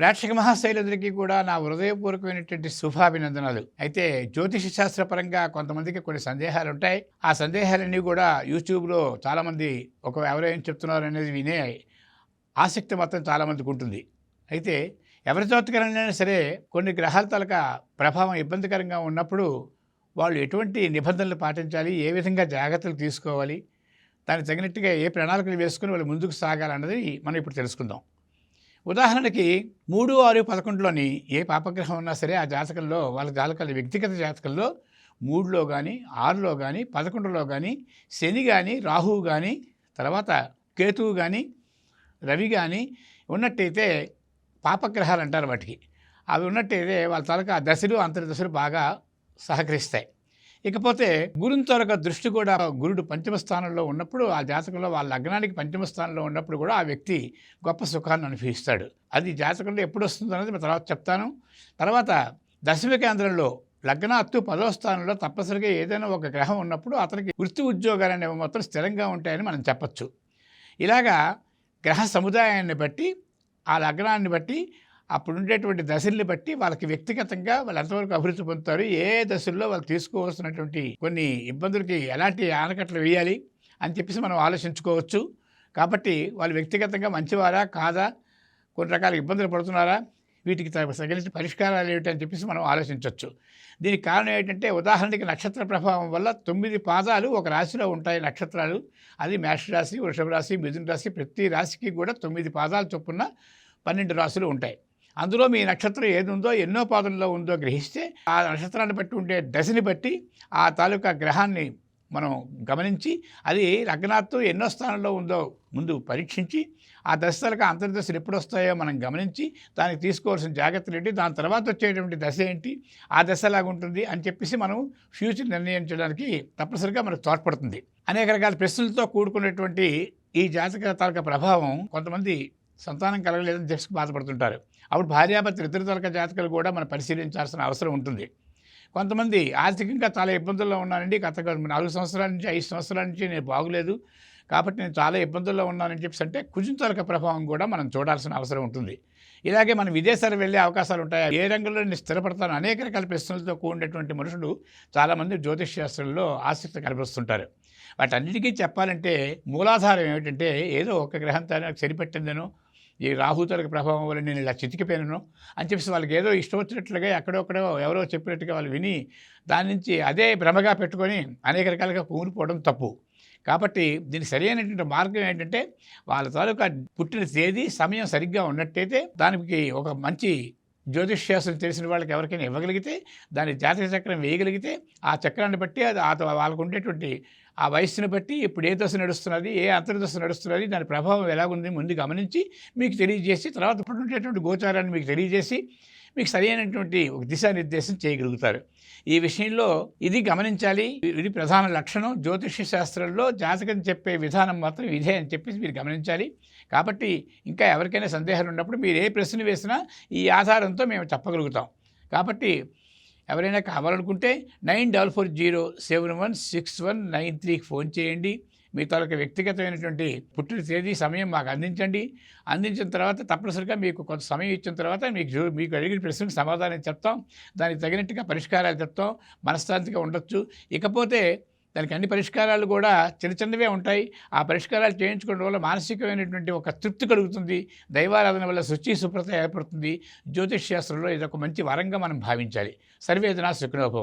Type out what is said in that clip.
ప్రేక్షక మహాశైలందరికీ కూడా నా హృదయపూర్వకమైనటువంటి శుభాభినందనాలు. అయితే జ్యోతిష శాస్త్రపరంగా కొంతమందికి కొన్ని సందేహాలు ఉంటాయి ఆ సందేహాలన్నీ కూడా యూట్యూబ్లో చాలామంది ఒక ఎవరేం చెప్తున్నారు అనేది వినే ఆసక్తి మాత్రం చాలామందికి ఉంటుంది. అయితే ఎవరి చోతకరైనా సరే కొన్ని గ్రహాల తలక ప్రభావం ఇబ్బందికరంగా ఉన్నప్పుడు వాళ్ళు ఎటువంటి నిబంధనలు పాటించాలి? ఏ విధంగా జాగ్రత్తలు తీసుకోవాలి? దానికి తగినట్టుగా ఏ ప్రణాళికలు వేసుకుని వాళ్ళు ముందుకు సాగాలన్నది మనం ఇప్పుడు తెలుసుకుందాం. ఉదాహరణకి మూడు ఆరు పదకొండులోని ఏ పాపగ్రహం ఉన్నా సరే ఆ జాతకంలో వాళ్ళ జాతకాల వ్యక్తిగత జాతకంలో మూడులో కానీ ఆరులో కానీ పదకొండులో కానీ శని కానీ రాహువు కానీ తర్వాత కేతువు కానీ రవి కానీ ఉన్నట్టయితే పాపగ్రహాలు అంటారు వాటికి. అవి ఉన్నట్టయితే వాళ్ళ తలక దశలు అంతర్దశలు బాగా సహకరిస్తాయి. ఇకపోతే గురుని త్వరగా దృష్టి కూడా గురుడు పంచమ స్థానంలో ఉన్నప్పుడు ఆ జాతకంలో వాళ్ళ లగ్నానికి పంచమ స్థానంలో ఉన్నప్పుడు కూడా ఆ వ్యక్తి గొప్ప సుఖాన్ని అనుభవిస్తాడు. అది జాతకంలో ఎప్పుడు వస్తుందో అనేది మేము తర్వాత చెప్తాను. తర్వాత దశమ కేంద్రంలో లగ్నాత్తు పదవ స్థానంలో తప్పనిసరిగా ఏదైనా ఒక గ్రహం ఉన్నప్పుడు అతనికి వృత్తి ఉద్యోగాలు అనేవి మొత్తం స్థిరంగా ఉంటాయని మనం చెప్పచ్చు. ఇలాగా గ్రహ సముదాయాన్ని బట్టి ఆ లగ్నాన్ని బట్టి అప్పుడు ఉండేటువంటి దశల్ని బట్టి వాళ్ళకి వ్యక్తిగతంగా వాళ్ళు ఎంతవరకు అభివృద్ధి పొందుతారు ఏ దశల్లో వాళ్ళు తీసుకోవాల్సినటువంటి కొన్ని ఇబ్బందులకి ఎలాంటి ఆనకట్లు వేయాలి అని చెప్పేసి మనం ఆలోచించుకోవచ్చు. కాబట్టి వాళ్ళు వ్యక్తిగతంగా మంచివారా కాదా కొన్ని రకాల ఇబ్బందులు పడుతున్నారా వీటికి తగిన పరిష్కారాలు ఏమిటి అని చెప్పేసి మనం ఆలోచించవచ్చు దీనికి కారణం ఏంటంటే ఉదాహరణకి నక్షత్ర ప్రభావం వల్ల తొమ్మిది పాదాలు ఒక రాశిలో ఉంటాయి నక్షత్రాలు. అది మేషరాశి వృషభ రాశి మిథున రాశి ప్రతి రాశికి కూడా తొమ్మిది పాదాలు చొప్పున పన్నెండు రాశులు ఉంటాయి. అందులో మీ నక్షత్రం ఏది ఉందో ఎన్నో పాదంలో ఉందో గ్రహిస్తే ఆ నక్షత్రాన్ని బట్టి ఉండే దశని బట్టి ఆ తాలూకా గ్రహాన్ని మనం గమనించి అది లగ్నాత్తు ఎన్నో స్థానంలో ఉందో ముందు పరీక్షించి ఆ దశలకు అంతర్దశలు ఎప్పుడు వస్తాయో మనం గమనించి దానికి తీసుకోవాల్సిన జాగ్రత్తలు ఏంటి దాని తర్వాత వచ్చేటువంటి దశ ఏంటి ఆ దశ ఉంటుంది అని చెప్పేసి మనం ఫ్యూచర్ నిర్ణయించడానికి తప్పనిసరిగా మనకు తోడ్పడుతుంది. అనేక రకాల ప్రశ్నలతో కూడుకున్నటువంటి ఈ జాతక తాలూకా ప్రభావం కొంతమంది సంతానం కలగలేదని జస్ట్ బాధపడుతుంటారు. అప్పుడు భార్యాభర్తలు ఇతర తరక జాతకాలు కూడా మనం పరిశీలించాల్సిన అవసరం ఉంటుంది. కొంతమంది ఆర్థికంగా చాలా ఇబ్బందుల్లో ఉన్నానండి. గత నాలుగు సంవత్సరాల నుంచి ఐదు సంవత్సరాల నుంచి నేను బాగులేదు. కాబట్టి నేను చాలా ఇబ్బందుల్లో ఉన్నానని చెప్పేసి అంటే కుజుంతరక ప్రభావం కూడా మనం చూడాల్సిన అవసరం ఉంటుంది. ఇలాగే మనం విదేశాలు వెళ్ళే అవకాశాలు ఉంటాయి? ఏ రంగంలో నేను స్థిరపడతాను? అనేక రకాల ప్రశ్నలతో కూడినటువంటి మనుషులు చాలామంది జ్యోతిష్ శాస్త్రంలో ఆసక్తి కనిపిస్తుంటారు వాటన్నిటికీ చెప్పాలంటే మూలాధారం ఏమిటంటే ఏదో ఒక గ్రహంతో సరిపెట్టిందనో ఈ రాహుతరక ప్రభావం వల్ల నేను ఇలా చితికిపోయాను అని చెప్పేసి వాళ్ళకి ఏదో ఇష్టం వచ్చినట్లుగా ఎక్కడొక్కడో ఎవరో చెప్పినట్టుగా వాళ్ళు విని దాని నుంచి అదే భ్రమగా పెట్టుకొని అనేక రకాలుగా కూలిపోవడం తప్పు. కాబట్టి దీని సరైనటువంటి మార్గం ఏంటంటే వాళ్ళ తాలూకా పుట్టిన తేదీ సమయం సరిగ్గా ఉన్నట్టయితే దానికి ఒక మంచి జ్యోతిష్ శాస్త్రం తెలిసిన వాళ్ళకి ఎవరికైనా ఇవ్వగలిగితే దాని జాతక చక్రం వేయగలిగితే ఆ చక్రాన్ని బట్టి అది వాళ్ళకు ఉండేటువంటి ఆ వయస్సును బట్టి ఇప్పుడు ఏ దశ నడుస్తున్నది ఏ అంతర్దశ నడుస్తున్నది దాని ప్రభావం ఎలాగుంది ముందు గమనించి మీకు తెలియజేసి తర్వాత ఇప్పుడు ఉండేటువంటి గోచారాన్ని మీకు తెలియజేసి మీకు సరైనటువంటి ఒక దిశానిర్దేశం చేయగలుగుతారు. ఈ విషయంలో ఇది గమనించాలి. ఇది ప్రధాన లక్షణం. జ్యోతిష శాస్త్రంలో జాతకం చెప్పే విధానం మాత్రం ఇదే అని చెప్పేసి మీరు గమనించాలి. కాబట్టి ఇంకా ఎవరికైనా సందేహాలు ఉన్నప్పుడు మీరు ఏ ప్రశ్న వేసినా ఈ ఆధారంతో మేము చెప్పగలుగుతాం. కాబట్టి ఎవరైనా కావాలనుకుంటే nine double four zero seven one six one nine త్రీకి ఫోన్ చేయండి. మీ తాలూకా వ్యక్తిగతమైనటువంటి పుట్టిన తేదీ సమయం మాకు అందించండి. అందించిన తర్వాత తప్పనిసరిగా మీకు కొంత సమయం ఇచ్చిన తర్వాత మీకు మీకు అడిగిన ప్రశ్నకు సమాధానం చెప్తాం. దానికి తగినట్టుగా పరిష్కారాలు చెప్తాం. మనశ్శాంతిగా ఉండొచ్చు. ఇకపోతే దానికి అన్ని పరిష్కారాలు కూడా చిన్న చిన్నవే ఉంటాయి. ఆ పరిష్కారాలు చేయించుకోవడం వల్ల మానసికమైనటువంటి ఒక తృప్తి కలుగుతుంది. దైవారాధన వల్ల శుచి శుభ్రత ఏర్పడుతుంది. జ్యోతిష్ శాస్త్రంలో ఇది ఒక మంచి వరంగా మనం భావించాలి. సర్వేదన సుఖనోభవం